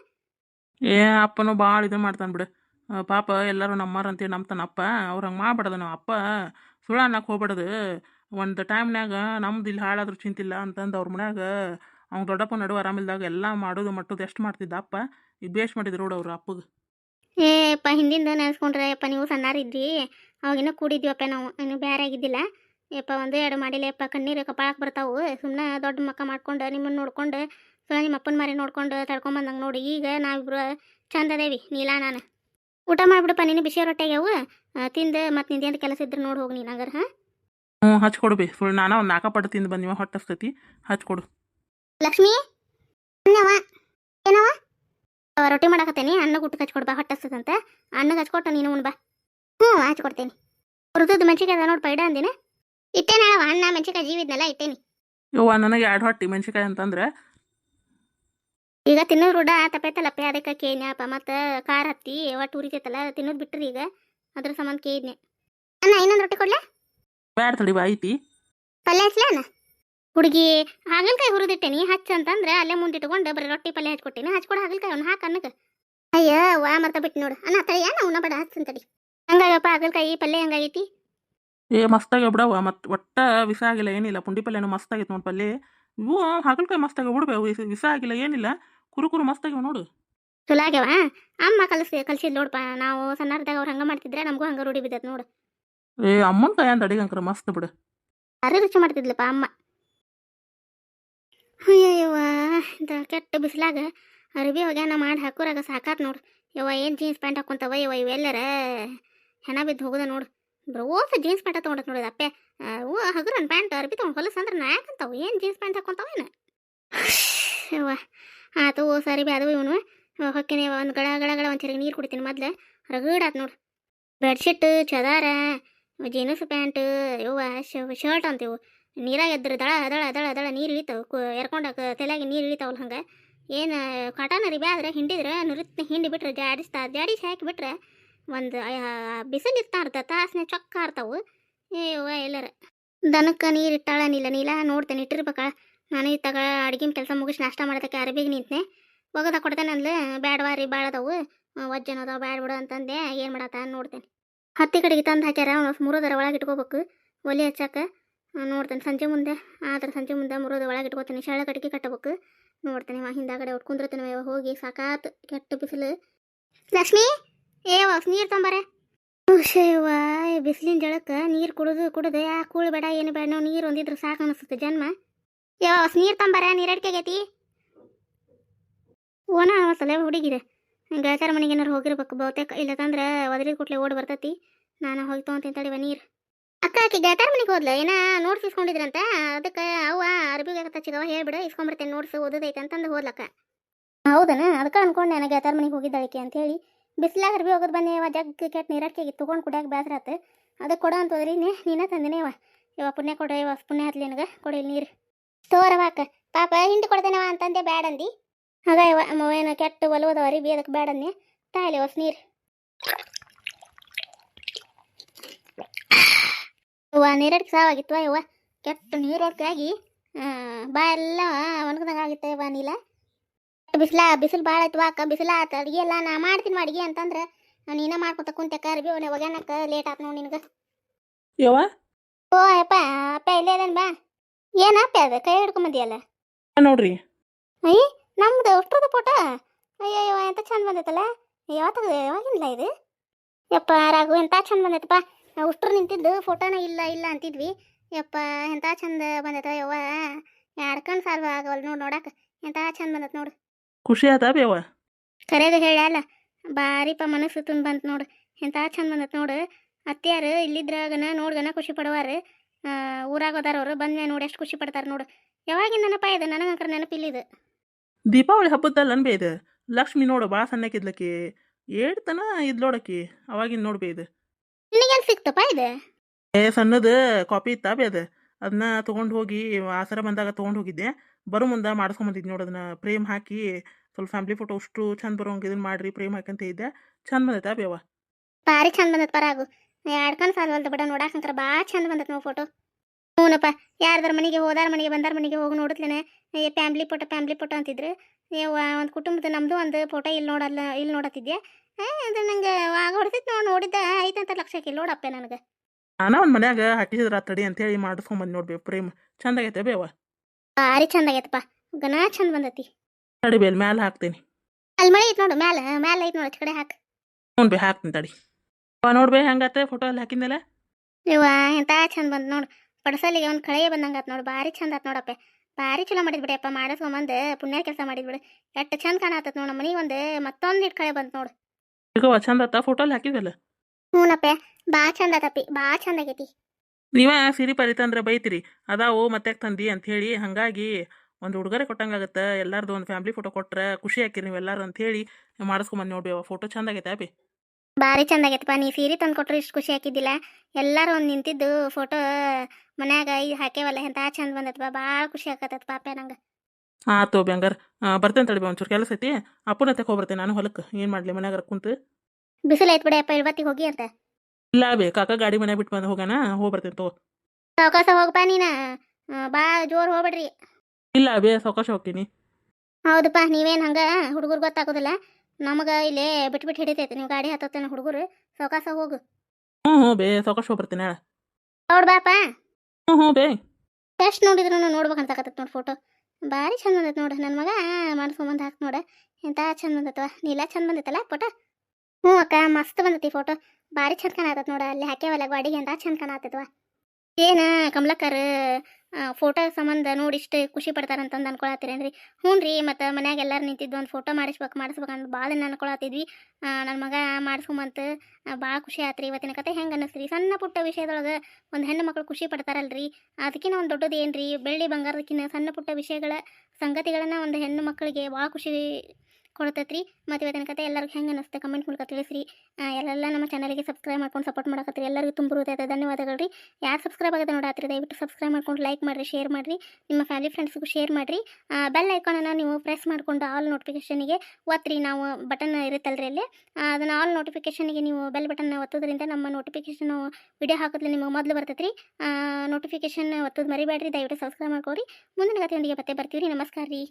ಏ, ಅಪ್ಪನೂ ಭಾಳ ಇದು ಮಾಡ್ತಾನೆ ಬಿಡು. ಪಾಪ ಎಲ್ಲರೂ ನಮ್ಮಾರ ಅಂತೇಳಿ ನಂಬ್ತಾನ ಅಪ್ಪ. ಅವ್ರು ಹಂಗೆ ಮಾಡ್ಬಾರ್ದು ನಾವು. ಅಪ್ಪ, ಸುಳ್ಳು ಅನ್ನಕ್ಕೆ ಹೋಗ್ಬಾರ್ದು. ಒಂದು ಟೈಮ್ನಾಗ ನಮ್ದು ಇಲ್ಲಿ ಹಾಳಾದ್ರೂ ಚಿಂತಿಲ್ಲ ಅಂತಂದು ಅವ್ರ ಮನ್ಯಾಗ ಅವ್ನ ದೊಡ್ಡಪ್ಪ ನಡುವೆ ಆರಾಮಿಲ್ದಾಗ ಎಲ್ಲ ಮಾಡೋದು ಮಟ್ಟೋದು ಎಷ್ಟು ಮಾಡ್ತಿದ್ದ ಅಪ್ಪ. ಈಗ ಬೇಷ್ ಮಾಡಿದ್ರು ನೋಡು ಅವ್ರು ಅಪ್ಪಗೆ. ಏಪ್ಪ ಹಿಂದಿಂದ ನೆನೆಸ್ಕೊಂಡ್ರೆ ಯಪ್ಪ ನೀವು ಸಣ್ಣಾರಿದ್ರಿ ಅವಾಗಿನ ಕೂಡಿದ್ವಿಯಪ್ಪ ನಾವು. ಇನ್ನು ಬೇರೆ ಆಗಿದ್ದಿಲ್ಲ. ಯಪ್ಪ ಒಂದು ಎರಡು ಮಾಡಿಲ್ಲ ಯಪ್ಪ ಕಣ್ಣೀರು ಕಪಾಳಕ್ಕೆ ಬರ್ತಾವು. ಸುಮ್ಮನೆ ದೊಡ್ಡ ಮಕ್ಕ ಮಾಡ್ಕೊಂಡು ನಿಮ್ಮನ್ನು ನೋಡ್ಕೊಂಡು ಸುಮ್ಮನೆ ನಿಮ್ಮ ಅಪ್ಪನ ಮಾರಿ ನೋಡ್ಕೊಂಡು ತಡ್ಕೊಂಬಂದಂಗೆ ನೋಡಿ ಈಗ ನಾವಿಬ್ರು ಚಂದ ಅದೇವಿ ನೀಲಾ ನಾನು. ಊಟ ಮಾಡಿಬಿಡಪ್ಪ ನೀನು ಬಿಸಿ ರೊಟ್ಟೆಗೆ ಅವು. ತಿಂದು ಮತ್ತು ನಿಂದೇನು ಕೆಲಸ ಇದ್ರೆ ನೋಡಿ ಹೋಗಿ ನೀನು ಹಂಗಾರೆ ಹಾಂ? ಹ್ಞೂ ಹಚ್ಕೊಡು ಬಿ. ಸುಳ್ಳು ನಾನು ಒಂದು ನಾಲ್ಕು ಪಟ್ಟು ತಿಂದು ಬಂದಿವ ಹೊಟ್ಟೆ ಹಚ್ಕೊಡು ಲಕ್ಷ್ಮಿ? ಅನ್ನವ ಏನವ? ರೊಟ್ಟಿ ಮಾಡಕತ್ತೇನಿ ಅನ್ನ ಗುಟ್ಟು ಹಚ್ಕೊಡ್ ಬಾ ಹೊಟ್ಟಸ್ತದಂತ ಅನ್ನಗೆ ಹಚ್ಕೊಟ್ಟು ನೀನು ಉಣ್ ಬಾ. ಹ್ಞೂ ಹಚ್ಕೊಡ್ತೇನೆ ಹುರಿದದ್ದು ಮೆಣಸಿಕಾಯಿ ಅದ ನೋಡಿ ಇಡ ಅಂದಿನ. ಇಟ್ಟೇನ ಅಣ್ಣ ಮೆಣಸಿಕಾಯಿ ಜೀವಿದ್ನಲ್ಲ ಇಟ್ಟೇನಿ. ಯವ್ವ ನನಗೆ ಎರಡು ಹೊಟ್ಟಿ ಮೆಣಸಿಕಾಯಿ ಅಂತಂದ್ರೆ ಈಗ ತಿನ್ನೋದು ರೂಢ ತಪ್ಪೈತಲ್ಲಪ್ಪ ಅದಕ್ಕೆ ಕೇನ್ಯಪ್ಪ ಮತ್ತು ಖಾರ ಹತ್ತಿ ಒಟ್ಟು ಉರಿತೈತಲ್ಲ ತಿನ್ನೋದು ಬಿಟ್ರಿ ಈಗ. ಅದ್ರ ಸಂಬಂಧ ಕೇದ್ನೆ ಅಣ್ಣ ಇನ್ನೊಂದು ರೊಟ್ಟಿ ಕೊಡ್ಲೆ? ಬ್ಯಾಡ ತಡಿ ಐತಿ. ಪಲ್ಯ ಹಚ್ಲೆ ಅಣ್ಣ? ಹುಡುಗಿ ಹಾಗಲ್ಕಾಯಿ ಹುರಿದಿಟ್ಟೇನಿ ಹಚ್ಚ ಅಂತಂದ್ರೆ ಅಲ್ಲೇ ಮುಂದಿಟ್ಕೊಂಡು ಬರೀ ರೊಟ್ಟಿ ಪಲ್ಯ ಹಚ್ಕೊಟ್ಟಿನಿ. ಹಚ್ಕೊಡ ಹಾಗಲ್ಕಾಯಿ ಅವ್ನು ಹಾಕ ಅನ್ನಕ್ಕೆ ಅಯ್ಯ ವಾ ಮರ್ತ ಬಿಟ್ಟು ನೋಡು. ಅಣ್ಣ ತಡಿಯ ಅಣ್ಣ ಉಣ್ಣ ಬೇಡ ಹಚ್ಚನ್ ತಡಿ. ಹಂಗಾಗಪ್ಪ ಹಾಗಲ್ಕಾಯಿ ಪಲ್ಯ ಹೆಂಗಾಗೈತಿ? ಏ ಮಸ್ತಾಗ ಬಿಡವ ಮತ್ತು ಒಟ್ಟ ವಿಷ ಆಗಿಲ್ಲ ಏನಿಲ್ಲ. ಪುಂಡಿ ಪಲ್ಯನೂ ಮಸ್ತಾಗೈತೆ ನೋಡಿ ಪಲ್ಯ. ಇವು ಹಾಗಲ್ಕಾಯಿ ಮಸ್ತಾಗ ಬಿಡ್ಬೇವು ವಿಷ ಆಗಿಲ್ಲ ಏನಿಲ್ಲ. ಕುರು ಕುರು ನೋಡು. ಚಲೋ ಆಗ್ಯಾವ ಅಮ್ಮ ಕಲಿಸಿ ಕಲ್ಸಿದ್ ನೋಡಪ್ಪ ನಾವು ಸಣ್ಣರ್ದಾಗ ಅವ್ರು ಹಂಗ ಮಾಡ್ತಿದ್ರೆ ನಮಗೂ ಹಂಗ ರೂಢಿ ಬಿದ್ದತ್ ನೋಡು. ಏ ಅಮ್ಮನ ಕೈ ಅಂತ ಅಂಕರ ಮಸ್ತ್ ಬಿಡು. ಅರೆ ರುಚಿ ಮಾಡ್ತಿದ್ಲಪ್ಪ ಅಮ್ಮ? ಅಯ್ಯವ್ವ ಇಂಥ ಕೆಟ್ಟ ಬಿಸಿಲಾಗ ಅರಿಬಿ ಒಗ್ಯಾನ ಮಾಡಿ ಹಾಕೋರಾಗ ಸಾಕಾತ್ ನೋಡು. ಯವ್ವ ಏನ್ ಜೀನ್ಸ್ ಪ್ಯಾಂಟ್ ಹಾಕೊಂತವ ಯವ್ವ ಇವೆಲ್ಲರ ಹೆಣ ಬಿದ್ದು ಹೋಗುದ ನೋಡು. ಬ್ರೋಸ ಜೀನ್ಸ್ ಪ್ಯಾಂಟ್ ತೊಗೊಂಡತ್ ನೋಡಿದ ಅಪ್ಪೆ ಅವು ಹಗುರನ್ ಪ್ಯಾಂಟ್ ಅರ್ಬಿ ತೊಗೊಂಡು ಹೊಲಸ್ ಅಂದ್ರೆ ನಾ ಯಾಕಂತಾವ ಏನು ಜೀನ್ಸ್ ಪ್ಯಾಂಟ್ ಹಾಕೊಂತಾವ ಏನು? ಯವ್ವ ಆತು ಸರಿ ಬಿ, ಅದು ಇವನು. ಹೊಕ್ಕೇನೆ, ಒಂದು ಗಳ ಗಳ ಗಳ ಒಂದು ನೀರು ಕುಡಿತೀನಿ ಮೊದ್ಲು. ರಗಡಾತ್ ನೋಡು. ಬೆಡ್ಶೀಟ್, ಚದಾರ, ಜೀನ್ಸ್ ಪ್ಯಾಂಟ್ ಇವ ಶರ್ಟ್ ಅಂತೀವು. ನೀರಾಗ ಎದ್ರ ದಳ ದಳ ದಳ ದಳ ನೀರು ಇಳಿತಾವ. ಎರ್ಕೊಂಡಾಗ ತಲೆಯಾಗಿ ನೀರು ಇಳಿತಾವಲ್ಲ ಹಂಗೆ. ಏನು, ಕಾಟನ್ ರೀ ಆದ್ರೆ ಹಿಂಡಿದ್ರೆ ನೃತ್ಯ ಹಿಂಡಿ ಬಿಟ್ರೆ ಜಾಡಿಸ್ತಾ ಜಾಡಿಸಿ ಹಾಕಿ ಬಿಟ್ರೆ, ಒಂದು ಬಿಸಿಲು ಇರ್ತಾ ಇರ್ತ ತಾಸನೆ ಚೊಕ್ಕ ಆರ್ತಾವು ಏವ ಎಲ್ಲರ. ದನಕ್ಕೆ ನೀರು ಇಟ್ಟಾಳನಿಲ್ಲ ನೀಲ, ನೋಡ್ತೇನೆ, ಇಟ್ಟಿರ್ಬೇಕ. ನಾನು ಈ ತಗ ಅಡುಗೆ ಕೆಲಸ ಮುಗಿಸಿ ನಾಷ್ಟ ಮಾಡೋದಕ್ಕೆ ಅರಬಿಗೆ ನಿಂತನೆ. ಒಗದ ಕೊಡ್ತೇನೆ ಅಂದ್ಲು ಬ್ಯಾಡವಾ ರೀ ವಜ್ಜನ ಅದಾವ. ಬ್ಯಾಡ ಬಿಡು ಅಂತಂದೆ, ಏನು ಮಾಡತ್ತ ನೋಡ್ತೇನೆ. ಹತ್ತಿ ಕಡೆಗೆ ತಂದು ಹಾಕ್ಯಾರ ಮುರಿದರ ಒಳಗೆ ಇಟ್ಕೋಬೇಕು, ಒಲೆ ಹಚ್ಚಕ್ಕೆ ನೋಡ್ತೇನೆ, ಸಂಜೆ ಮುಂದೆ, ಆದ್ರೆ ಸಂಜೆ ಮುಂದೆ ಮುರೋದ ಒಳಗೆ ಇಟ್ಕೋತೀನಿ ಶಾಳೆ ಕಟ್ಟಿಗೆ ಕಟ್ಟಬೇಕು. ನೋಡ್ತೇನೆ, ವಾ, ಹಿಂದಾಗಡೆ ಕುಂದ್ರತೇನೆ ಹೋಗಿ ಸಾಕಾತ್ ಕೆಟ್ಟ ಬಿಸಿಲು. ಲಕ್ಷ್ಮಿ, ಏ ವಾಸ್ ನೀರು ತೊಂಬಾರೆ. ಶೇವ ಬಿಸಿಲಿನ ಜಳಕ್ಕೆ ನೀರು ಕುಡಿದು ಕುಡಿದು ಯಾಕೆ ಕೂಳು ಬೇಡ, ಏನು ಬೇಡ ನೀರು ಒಂದಿದ್ರೆ ಸಾಕು ಅನಿಸುತ್ತೆ, ಜನ್ಮ. ಯಾವ ನೀರು ತಂಬಾರ, ನೀರು ಅಡಿಕೆ ಆಗೈತಿ? ಓನ ಸಲ ಹುಡುಗಿದೆ. ಗೆಳತಾರ ಮನೆಗೆ ಏನಾರು ಹೋಗಿರ್ಬೇಕು ಬಹುತೇಕ. ಇಲ್ಲದಂದ್ರೆ ಒದರಿದ ಕೂಟ್ಲೆ ಓಡಿ ಬರ್ತೈತಿ. ನಾನು ಹೋಗಿ ತೊಗೊಂತೀನಿ ತಡಿವ ನೀರು. ಅಕ್ಕ, ಆಕಿ ಗೆಳತಾರ ಮನೆಗೆ ಹೋದ್ಲ? ಏನ ನೋಟ್ಸ್ ಇಸ್ಕೊಂಡಿದ್ರಂತ? ಅದಕ್ಕೆ ಅವ್ವ ಅರ್ಬಿಗೆ ಹಚ್ಚಿದವ ಹೇಳ್ಬಿಡು, ಇಸ್ಕೊಂಬರ್ತೇನೆ ನೋಟ್ಸ್ ಓದೋದೈತೆ ಅಂತಂದು ಹೋದ್ಲಕ್ಕ ಹೌದನ? ಅದಕ್ಕೆ ಅನ್ಕೊಂಡೆ ನಾನು ಗೆಳತಾರ ಮನೆಗೆ ಹೋಗಿದ್ದಾಳಿಕೆ ಅಂತ ಹೇಳಿ ಬಿಸಿಲಾಗ ಅರ್ಬಿ ಹೋಗೋದು ಬಂದೆ ಅವ ಜಗ್ ಕೆಟ್ಟ ನೀರಡ್ಕೆಗೆ ತೊಗೊಂಡು ಕುಡಿಯಾಕ ಬೇಸರ ಆತು ಅದಕ್ಕೆ ಕೊಡೋ ಅಂತ ಹೋದ್ರಿ ನೀನೇ ತಂದಿನೇವ ಇವ ಪುಣ್ಯ ಕೊಡ ಇವ ಪುಣ್ಯ ಹತ್ಲಿ ನನಗೆ. ಕೊಡಿ ನೀರು. ತೋರವ ಅಕ್ಕ ಪಾಪ ಹಿಂಡಿ ಕೊಡ್ತೇನವ ಅಂತಂದೆ ಬ್ಯಾಡಂದಿ ಅದ. ಏನು ಕೆಟ್ಟ ಒಲವದವ ಬಿ ಅದಕ್ಕೆ ಬ್ಯಾಡನ್ನೆ ತಾಯಿಲಿ ಹೊಸ ನೀರು. ಅವ್ವ ನೀರಡ್ಕೆ ಸಾವಾಗಿತ್ತು ಯವ್ವ? ಕೆಟ್ಟ ನೀರೊಡ್ಕೆ ಆಗಿ ಬಾ ಎಲ್ಲ ಒಣಗದಂಗೆ ಆಗಿತ್ತು ಯವ್ವ ನೀಲ. ಬಿಸಿಲ ಬಿಸಿಲು ಭಾಳ ಆಯ್ತು ಅಕ್ಕ ಬಿಸಿಲ ಆತ ಅಡುಗೆ ಎಲ್ಲ ನಾ ಮಾಡ್ತೀನಿ ಅಡುಗೆ ಅಂತಂದ್ರೆ ನೀನೇ ಮಾಡ್ಕೊತ ಕುಂತೆಕ್ಕ ಅರ್ಬಿ ಒಳ್ಳೆ ಒಗ್ಯಾನಕ್ಕ ಲೇಟ್ ಆತು ನೋಡಿ ನಿನಗೆ. ಯವ್ವ? ಓ ಅಪ್ಪ ಅಪ್ಪ ಇಲ್ಲೇ ಬಾ. ಏನಪ್ಪ ಅದು? ಕೈ ಹಿಡ್ಕೊಂಬಂದಿಯಲ್ಲ? ನೋಡ್ರಿ. ಅಯ್ಯ ನಮ್ದು ಅಷ್ಟ್ರದ ಫೋಟೋ ಅಯ್ಯೋ ಎಂತ ಚಂದ ಬಂದೈತಲ್ಲ? ಯಾವತ್ತಾಗ ಯಾವಾಗಿಲ್ಲ ಇದು? ಯಪ್ಪ ರಾಘು ಎಂತ ಚಂದ ಬಂದೈತಪ್ಪ? ಉಷ್ಟ್ರು ನಿಂತಿದ್ದು ಫೋಟೋನ ಇಲ್ಲ ಇಲ್ಲ ಅಂತಿದ್ವಿ. ಯಪ್ಪ ಎಂತ ಚಂದ ಬಂದೈತ ಯವ್ವ? ಯಾಡ್ಕೊಂಡು ಸಾಲ್ವ ಆಗವಲ್ ನೋಡು ನೋಡಕ್ಕೆ ಎಂತ ಚಂದ ಬಂದೈತೆ ನೋಡು. ಖುಷಿ ಆತ ಬೇವ ಕರೆಯಾಗ ಹೇಳಲ್ಲ ಬಾರಿಪ್ಪ ಮನಸ್ಸು ತುಂಬ ಬಂತು ನೋಡು. ಎಂತ ಚಂದ ಬಂದೈತೆ ನೋಡು. ಅತ್ಯಾರು ಇಲ್ಲಿದ್ರಾಗನ ನೋಡ್ಗನ ಖುಷಿ ಪಡವಾರ. ಊರಾಗ ಹೋದಾರ ಅವರು ಬಂದ್ಮೇಲೆ ನೋಡಿ ಎಷ್ಟು ಖುಷಿ ಪಡ್ತಾರೆ ನೋಡು. ಯಾವಾಗಿನ ನೆನಪ ಇದೆ? ನನಗಂಕರ ನೆನಪಿಲ್ಲಿದು. ದೀಪಾವಳಿ ಹಬ್ಬದಲ್ಲಿ ಅನ್ಬೇ ಇದು? ಲಕ್ಷ್ಮಿ ನೋಡು ಭಾಳ ಸಣ್ಣಕ್ಕಿದ್ಲಕ್ಕಿ ಏಡ್ತನ ಇದ್ಲೋಡಕಿ ಅವಾಗಿನ ನೋಡ್ಬೇ ಇದು. ನಿನಗೇನು ಸಿಕ್ತಪ್ಪ ಇದೆ? ಏ ಸಣ್ಣದು ಕಾಪಿ ಇತ್ತ ಬೇ ಅದು. ಅದನ್ನ ತೊಗೊಂಡು ಹೋಗಿ ಆಸರ ಬಂದಾಗ ತೊಗೊಂಡು ಹೋಗಿದ್ದೆ. ಬರೋ ಮುಂದೆ ಮಾಡಿಸ್ಕೊಂಬಂದಿದ್ದು ನೋಡು ಅದನ್ನ ಪ್ರೇಮ್ ಹಾಕಿ ಸ್ವಲ್ಪ ಫ್ಯಾಮಿಲಿ ಫೋಟೋ ಅಷ್ಟು ಚಂದ ಬರೋಂಗೆ ಇದನ್ನ ಮಾಡ್ರಿ ಪ್ರೇಮ್ ಹಾಕಂತ ಇದ್ದೆ. ಚಂದ ಬಂದೈತಾ ಬೇವ ಭಾರಿ ಚಂದ ಬಂದತ್ ಪರಾಗು ಎಡ್ಕೊಂಡು ಸಾಲ್ವಲ್ದು ಬಿಡ ನೋಡಾಕಂಕರ ಭಾಳ ಚಂದ ಬಂದತ್ ನಾವು ಫೋಟೋ ಹ್ಞೂನಪ್ಪ ಯಾರ್ದಾರ ಮನೆಗೆ ಹೋದಾರ ಮನೆಗೆ ಬಂದಾರ ಮನೆಗೆ ಹೋಗಿ ನೋಡಿದ್ಲೇನೆ ಫ್ಯಾಮ್ಲಿ ಫೋಟೋ ಫ್ಯಾಮ್ಲಿ ಫೋಟೋ ಅಂತಿದ್ರು. ಒಂದು ಕುಟುಂಬದ ನಮ್ಮದು ಒಂದು ಫೋಟೋ ಇಲ್ಲಿ ನೋಡಲ್ಲ ಇಲ್ಲಿ ನೋಡತ್ತಿದ್ದೆ ಅಂದ್ರೆ ಅದು ನಂಗೆ ಆಗ ಹೊಡ್ತಿತ್ತು ನೋಡಿ ನೋಡಿದ್ದೆ ಐತಂತ ಲಕ್ಷಕ್ಕೆ ನೋಡಪ್ಪ ನೋಡಪ್ಪೆ ನನಗೆ. ನಾನು ಒಂದು ಮನ್ಯಾಗ ಹಾಕಿದ್ರ ತಡಿ ಅಂತೇಳಿ ಮಾಡಿಸ್ಕೊಂಬಂದು ನೋಡ್ಬೇಕು ಪ್ರೇಮ್. ಚಂದ ಆಗೈತೆ ಬೇವ? ಭಾರಿ ಚಂದ ಆಗೈತಪ್ಪ ಗನ ಚಂದ ಬಂದತಿ. ತಡಿ ಬೇಲ್ ಮ್ಯಾಲ ಹಾಕ್ತೀನಿ. ಅಲ್ಲಿ ಮಳೆ ಐತೆ ನೋಡು ಮ್ಯಾಲ ಮ್ಯಾಲ ಐತೆ ನೋಡು ಕಡೆ ಹಾಕು. ಹ್ಞೂ ಬೇ ಹಾಕ್ತೀನಿ ತಡಿ. ನೋಡ್ಬೇ ಹೆಂಗತ್ತೆ ಫೋಟೋ ಅಲ್ಲಿ ಹಾಕಿಂದಲ್ಲ ಇವ ಎಂತ ಚಂದ ಬಂದ್ ನೋಡು ಪಡಸಲಿಗೆ ಒಂದು ಕಳೆಯ ಬಂದಂಗಾತ್ ನೋಡು ಭಾರಿ ಚಂದ ಆತ್ ನೋಡಪ್ಪ ಬಾರಿ ಚಲೋ ಮಾಡಿದ್ ಬಿಡಪ್ಪ ಮಾಡಿಸ್ಕೊಂಬಂದು ಪುಣ್ಯ ಕೆಲಸ ಮಾಡಿದ್ ಬಿಡು. ಎಷ್ಟು ಚಂದ ಕಾಣತ್ತತ್ ನೋಡು ಮನಿ ಒಂದು ಮತ್ತೊಂದು ಇಟ್ ಕಳೆ ಬಂತು ನೋಡು. ಈಗ ಚಂದ ಆತ ಫೋಟೋ ಅಲ್ಲಿ ಹಾಕಿದಲ್ಲ ಹ್ಞೂನಪ್ಪ ಬಾ ಚಂದ ಆತಪ್ಪಿ ಬಾ ಚಂದ ಆಗೈತಿ. ನೀವ ಸಿರಿ ಪರಿತ ಅಂದ್ರೆ ಬೈತಿರಿ. ಅದಾವು ಮತ್ತೆ ತಂದಿ ಅಂತ ಹೇಳಿ ಹಂಗಾಗಿ ಒಂದು ಉಡುಗೊರೆ ಕೊಟ್ಟಂಗಾಗತ್ತೆ ಎಲ್ಲಾರ್ದು ಒಂದು ಫ್ಯಾಮಿಲಿ ಫೋಟೋ ಕೊಟ್ರೆ ಖುಷಿ ಹಾಕಿರಿ ನೀವು ಎಲ್ಲಾರು ಅಂತ ಹೇಳಿ ಮಾಡಿಸ್ಕೊಂಬಂದು ನೋಡ್ಬೇವ ಫೋಟೋ ಚಂದ ಆಗೈತೆ ಅಬಿ ಭಾರಿ ಚಂದ ಆಗೈತಪ್ಪ ನೀ ಸೀರೆ ತಂದು ಕೊಟ್ರು ಇಷ್ಟು ಖುಷಿ ಹಾಕಿದ್ದಿಲ್ಲ. ಎಲ್ಲರೂ ಒಂದು ನಿಂತಿದ್ದು ಫೋಟೋ ಮನ್ಯಾಗ ಇದು ಹಾಕೇವಲ್ಲ ಎಂತ ಚಂದ ಬಂದತ್ಪ ಭಾಳ ಖುಷಿ ಆಕತ್ತತ್ ಪಾಪ ನಂಗೆ. ಆತು ಬೆಂಗಾರ. ಬರ್ತೇನೆ ತಡಿ ಒಂಚೂರು ಕೆಲಸ ಐತಿ. ಅಪ್ಪನ ತಕ ಹೋಗ್ಬರ್ತೇನೆ ನಾನು ಹೊಲಕ್ಕೆ ಏನು ಮಾಡಲಿ ಮನ್ಯಾಗ ಕುಂತು. ಬಿಸಿಲು ಐತ್ ಬಿಡಪ್ಪ ಇವತ್ತಿಗೆ ಹೋಗಿ ಅಂತ. ಇಲ್ಲ ಬೇ ಕಾಕ ಗಾಡಿ ಮನೆ ಬಿಟ್ಟು ಬಂದು ಹೋಗೋಣ ಹೋಗ್ಬರ್ತೇನೆ ತೋ ಸಾವಕಾಶ ಹೋಗಪ್ಪ ನೀನ. ಬಾ ಜೋರು ಹೋಗ್ಬೇಡ್ರಿ. ಇಲ್ಲ ಬೇ ಸಾವಕಾಶ ಹೋಗ್ತೀನಿ. ಹೌದಪ್ಪ ನೀವೇನು ಹಂಗೆ ಹುಡುಗರು ಗೊತ್ತಾಗೋದಿಲ್ಲ. ನಮಗೆ ಇಲ್ಲೇ ಬಿಟ್ಟು ಬಿಟ್ಟು ಹಿಡಿತೈತೆ ನೀವು ಗಾಡಿ ಹತ್ತತ್ತೇನೆ ಹುಡುಗರು ಸೌಕಾಸ ಹೋಗು. ಹ್ಞೂ ಹ್ಞೂ ಬೇ ಸಾವಕಾಶ ಹೋಗ್ಬರ್ತೀನಿ ಹೇಳ. ನೋಡ್ ಬಾಪ. ಹ್ಞೂ ಹ್ಞೂ ಬೇ. ಎಷ್ಟು ನೋಡಿದ್ರು ನೋಡ್ಬೇಕಂತಕತ್ತೈತೆ ನೋಡಿ ಫೋಟೋ ಭಾರಿ ಚಂದ ಬಂದೈತೆ ನೋಡು ನನ್ನ ಮಗ. ಮಾಡಿಸ್ಕೊಂಬಂದು ಹಾಕಿ ನೋಡ. ಎಂತ ಚಂದ ಬಂದೈತವ ನೀಲ ಚಂದ ಬಂದೈತಲ್ಲ ಫೋಟೋ ಹ್ಞೂ ಅಕ್ಕ ಮಸ್ತ್ ಬಂದೈತಿ ಫೋಟೋ ಭಾರಿ ಚಂದ ಕಾಣತೈತೆ ನೋಡ. ಅಲ್ಲಿ ಹಾಕ್ಯಾವಲ್ಲ ಗಾಡಿಗೆ ಎಂತ ಚಂದ ಕಾಣತೈತವ ಏನ ಕಮಲಕ್ಕರ್ ಫೋಟೋ ಸಂಬಂಧ ನೋಡಿ ಇಷ್ಟು ಖುಷಿ ಪಡ್ತಾರಂತಂದು ಅನ್ಕೊಳತ್ತೀರೇನ್ರಿ? ಹ್ಞೂ ರೀ ಮತ್ತು ಮನ್ಯಾಗ ಎಲ್ಲರೂ ನಿಂತಿದ್ದು ಒಂದು ಫೋಟೋ ಮಾಡಿಸ್ಬೇಕು ಮಾಡಿಸ್ಬೇಕು ಅಂತ ಭಾಳ ದಿನ ಅನ್ಕೊಳತ್ತಿದ್ವಿ. ನನ್ನ ಮಗ ಮಾಡಿಸ್ಕೊಂಬಂತ ಭಾಳ ಖುಷಿ ಆತ್ರಿ ಇವತ್ತಿನ ಕತೆ ಹೆಂಗೆ ಅನ್ನಿಸ್ರಿ ಸಣ್ಣ ಪುಟ್ಟ ವಿಷಯದೊಳಗೆ ಒಂದು ಹೆಣ್ಣು ಮಕ್ಕಳು ಖುಷಿ ಪಡ್ತಾರಲ್ರಿ? ಅದಕ್ಕಿಂತ ಒಂದು ದೊಡ್ಡದು ರೀ ಬೆಳ್ಳಿ ಬಂಗಾರದಕ್ಕಿಂತ ಸಣ್ಣ ಪುಟ್ಟ ವಿಷಯಗಳ, ಸಂಗತಿಗಳನ್ನ ಒಂದು ಹೆಣ್ಣು ಮಕ್ಕಳಿಗೆ ಭಾಳ ಖುಷಿ ಕೊಡ್ತೈತ್ರಿ. ಮತ್ತು ಇವತ್ತಿನ ಕತೆ ಎಲ್ಲರಿಗೂ ಹೆಂಗೆ ಅನಿಸುತ್ತೆ ಕಮೆಂಟ್ ಮೂಲಕ ತಿಳಿಸ್ರಿ. ಎಲ್ಲ ನಮ್ಮ ಚಾನಲ್ಗೆ ಸಬ್ಸ್ಕ್ರೈಬ್ ಮಾಡ್ಕೊಂಡು ಸಪೋರ್ಟ್ ಮಾಡಕತ್ತೀರಿ. ಎಲ್ಲರಿಗೂ ತುಂಬ ಹೃದಯದ ಧನ್ಯವಾದಗಳು ರೀ ಯಾರು ಸಬ್ಸ್ಕ್ರೈಬ್ ಆಗುತ್ತೆ ನೋಡಾತ್ರಿ ದಯವಿಟ್ಟು ಸಬ್ಸ್ಕ್ರೈಬ್ ಮಾಡ್ಕೊಂಡು ಲೈಕ್ ಮಾಡಿರಿ ಶೇರ್ ಮಾಡಿರಿ. ನಿಮ್ಮ ಫ್ಯಾಮಿಲಿ ಫ್ರೆಂಡ್ಸ್ಗೂ ಶೇರ್ ಮಾಡಿರಿ. ಬೆಲ್ ಐಕಾನನ್ನು ನೀವು ಪ್ರೆಸ್ ಮಾಡಿಕೊಂಡು ಆಲ್ ನೋಟಿಫಿಕೇಷನಿಗೆ ಒತ್ತಿರಿ ನಾವು ಬಟನ್ ಇರುತ್ತಲ್ರಿ ಅಲ್ಲಿ. ಅದನ್ನು ಆಲ್ ನೋಟಿಫಿಕೇಷನ್ಗೆ ನೀವು ಬೆಲ್ ಬಟನ್ ಒತ್ತೋದ್ರಿಂದ ನಮ್ಮ ನೋಟಿಫಿಕೇಷನ್ ವಿಡಿಯೋ ಹಾಕೋದ್ಲಿ ನಿಮಗೆ ಮೊದಲು ಬರ್ತೈತೆ ರೀ ನೋಟಿಫಿಕೇಷನ್ ಒತ್ತೋದು ಮರಿಬೇಡ್ರಿ. ದಯವಿಟ್ಟು ಸಬ್ಸ್ಕ್ರೈಬ್ ಮಾಡ್ಕೊರಿ ಮುಂದಿನ ಕಥೆಯೊಂದಿಗೆ ಮತ್ತೆ ಬರ್ತೀವಿ ರೀ ನಮಸ್ಕಾರ ರೀ